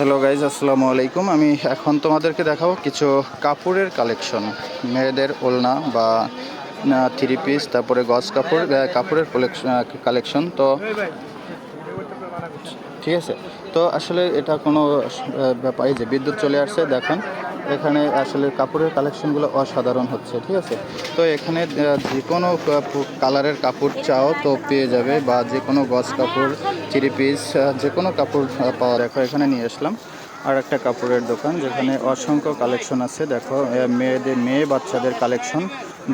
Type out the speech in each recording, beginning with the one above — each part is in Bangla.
হ্যালো গাইজ আসসালামু আলাইকুম। আমি এখন তোমাদেরকে দেখাবো কিছু কাপড়ের কালেকশন মেয়েদের ওলনা বা থ্রি পিস তারপরে গজ কাপড় কাপড়ের কালেকশন তো, ঠিক আছে। তো আসলে এটা কোনো ব্যাপারই ব্যাপার যে বিদ্যুৎ চলে আসছে, দেখেন। এখানে আসলে কাপড়ের কালেকশনগুলো অসাধারণ হচ্ছে, ঠিক আছে? তো এখানে যে কোনো কালারের কাপড় চাও তো পেয়ে যাবে বা যে কোনো গজ কাপড় চিরি পিস যে কোনো কাপড় পাওয়া, দেখো, এখানে নিয়ে আসলাম। আর একটা কাপড়ের দোকান যেখানে অসংখ্য কালেকশন আছে, দেখো মেয়েদের, মেয়ে বাচ্চাদের কালেকশন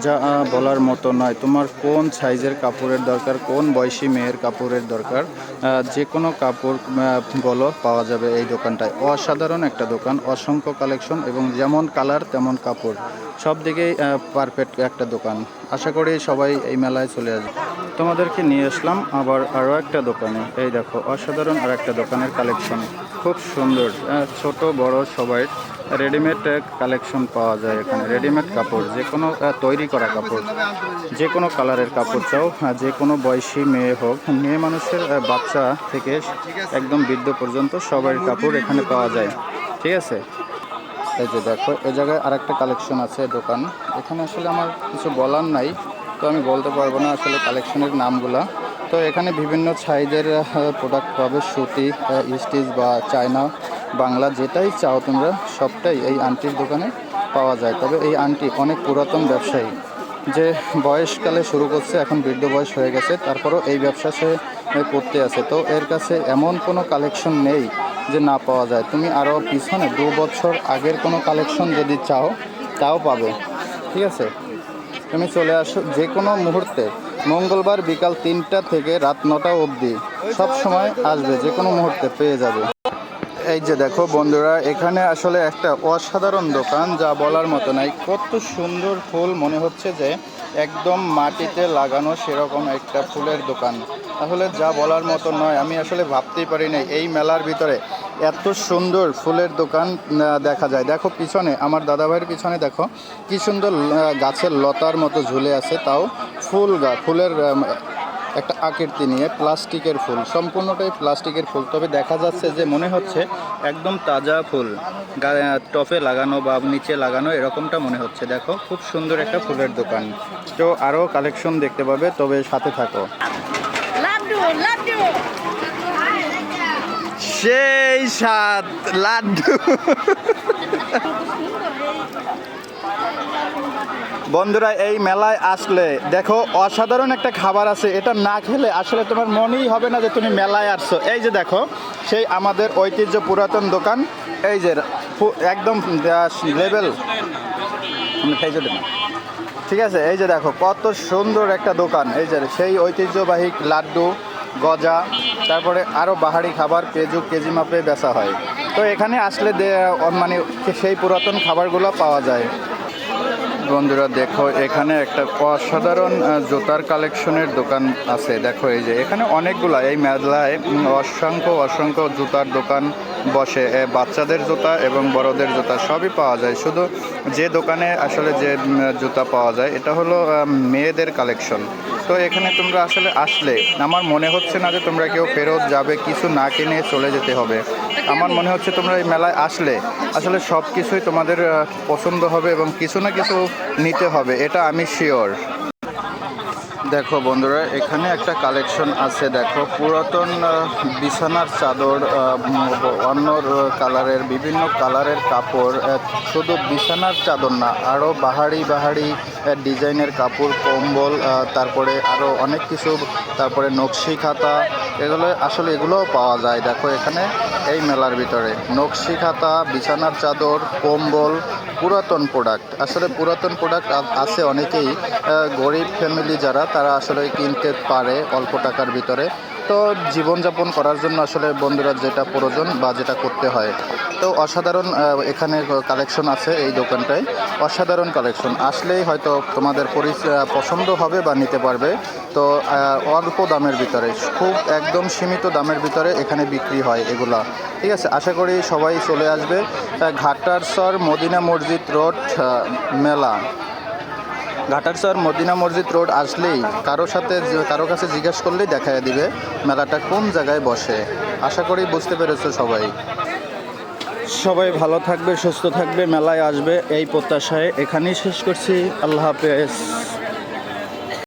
যা বলার মতো নয়। তোমার কোন সাইজের কাপড়ের দরকার, কোন বয়সী মেয়ের কাপড়ের দরকার যে কোনো কাপড় বলো, পাওয়া যাবে এই দোকানটায়। অসাধারণ একটা দোকান, অসংখ্য কালেকশন এবং যেমন কালার তেমন কাপড়। সব দিকেই পারফেক্ট একটা দোকান। আশা করি সবাই এই মেলায় চলে আসবে। তোমাদেরকে নিয়ে আসলাম আবার আরও একটা দোকানে। এই দেখো, অসাধারণ আর একটা দোকানের কালেকশন। খুব সুন্দর ছোট, বড় সবাই রেডিমেড কালেকশন পাওয়া যায় এখানে। রেডিমেড কাপড়, যে কোনো তৈরি করা কাপড়, যে কোনো কালারের কাপড় চাও যে কোনো বয়সী মেয়ে হোক, মেয়ে মানুষের বাচ্চা থেকে একদম বৃদ্ধ পর্যন্ত সবার কাপড় এখানে পাওয়া যায়। ঠিক আছে? এই যে দেখো, এ জায়গায় আরেকটা কালেকশন আছে দোকান। এখানে আসলে আমার কিছু বলার নাই, তো আমি বলতে পারব না আসলে কালেকশনের নামগুলা। তো এখানে বিভিন্ন সাইজের প্রোডাক্ট পাবে, সুতি স্টিচ বা চায়না। বাংলা যেটাই চাও তোমরা, সবটাই এই আন্টির দোকানে পাওয়া যায়। তবে এই আন্টি অনেক পুরাতন ব্যবসায়ী, যে বয়সকালে শুরু করছে, এখন বৃদ্ধ বয়স হয়ে গেছে, তারপরও এই ব্যবসা সে করতে আছে। তো এর কাছে এমন কোনো কালেকশন নেই যে না পাওয়া যায়। তুমি আরও পিছনে দু বছর আগের কোনো কালেকশন যদি চাও, তাও পাবে। ঠিক আছে? তুমি চলে আসো যে কোনো মুহূর্তে। মঙ্গলবার বিকাল তিনটা থেকে রাত নটা অবধি। সব সময় আসবে যে কোনো মুহূর্তে পেয়ে যাবে। এই যে দেখো বন্ধুরা, এখানে আসলে একটা অসাধারণ দোকান যা বলার মতো নাই। কত সুন্দর ফুল মনে হচ্ছে যে একদম মাটিতে লাগানো সেরকম একটা ফুলের দোকান। আসলে যা বলার মতো নয়, আমি আসলে ভাবতেই পারি নাই এই মেলার ভিতরে এত সুন্দর ফুলের দোকান দেখা যায়। দেখো পিছনে, আমার দাদাভাইয়ের পিছনে দেখো, কি সুন্দর গাছের লতার মতো ঝুলে আছে, তাও ফুল গা, ফুলের একটা আকৃতি নিয়ে প্লাস্টিকের ফুল সম্পূর্ণটাই প্লাস্টিকের ফুল। তবে দেখা যাচ্ছে যে মনে হচ্ছে একদম তাজা ফুল টপে লাগানো বা নিচে লাগানো এরকমটা মনে হচ্ছে। দেখো খুব সুন্দর একটা ফুলের দোকান। তো আরও কালেকশন দেখতে পাবে তবে সাথে থাকো। সেই সাত লাড্ডু। বন্ধুরা, এই মেলায় আসলে দেখো অসাধারণ একটা খাবার আছে, এটা না খেলে আসলে তোমার মনেই হবে না যে তুমি মেলায় আসছো। এই যে দেখো, সেই আমাদের ঐতিহ্য পুরাতন দোকান, এই যে একদম লেভেল ঠিক আছে, এই যে দেখো, কত সুন্দর একটা দোকান, এই যে সেই ঐতিহ্যবাহী লাড্ডু, গজা, তারপরে আরও বাহারি খাবার কেজু কেজি মাপে বেচা হয়। তো এখানে আসলে মানে সেই পুরাতন খাবারগুলো পাওয়া যায়। বন্ধুরা, দেখো, এখানে একটা অসাধারণ জুতার কালেকশনের দোকান আছে। দেখো, এই যে এখানে অনেকগুলা, এই মেলায় অসংখ্য অসংখ্য জুতার দোকান বসে। বাচ্চাদের জুতা এবং বড়দের জুতা সবই পাওয়া যায়। শুধু যে দোকানে আসলে যে জুতা পাওয়া যায়, এটা হলো মেয়েদের কালেকশন। তো এখানে তোমরা আসলে আসলে। আমার মনে হচ্ছে না যে তোমরা কেউ ফেরত যাবে, কিছু না কিনে চলে যেতে হবে। আমার মনে হচ্ছে তোমরা এই মেলায় আসলে। আসলে সব কিছুই তোমাদের পছন্দ হবে এবং কিছু না কিছু নিতে হবে, এটা আমি শিওর দেখো বন্ধুরা, এখানে একটা কালেকশন আছে, দেখো। পুরাতন বিছানার চাদর অন্য কালারের বিভিন্ন কালারের কাপড় শুধু বিছানার চাদর না আরও বাহারি বাহারি ডিজাইনের কাপড়, কম্বল তারপরে আরও অনেক কিছু, তারপরে নকশি খাতা এগুলো আসলে এগুলোও পাওয়া যায়। দেখো এখানে এই মেলার ভিতরে নকশি খাতা, বিছানার চাদর, কম্বল, পুরাতন প্রোডাক্ট আসলে পুরাতন প্রোডাক্ট আছে অনেকেই। গরিব ফ্যামিলি যারা, তারা আসলে কিনতে পারে অল্প টাকার ভিতরে। তো জীবনযাপন করার জন্য আসলে বন্ধুরা যেটা প্রয়োজন বা যেটা করতে হয়। তো অসাধারণ এখানে কালেকশন আছে এই দোকানটায়। অসাধারণ কালেকশন আসলেই হয়তো তোমাদের পছন্দ হবে বা নিতে পারবে। তো অল্প দামের ভিতরে, খুব একদম সীমিত দামের ভিতরে এখানে বিক্রি হয় এগুলা। ঠিক আছে? আশা করি সবাই চলে আসবে। ঘাটারসর মদিনা মসজিদ রোড মেলা। ঘাটারসর মদিনা মসজিদ রোড আসলেই কারও সাথে কারও কাছে জিজ্ঞেস করলেই দেখা দিবে মেলাটা কোন জায়গায় বসে। আশা করি বুঝতে পেরেছ সবাই। সবাই ভালো থাকবে, সুস্থ থাকবে, মেলায় আসবে এই প্রত্যাশায়। এখানেই শেষ করছি। আল্লাহ হাফেজ।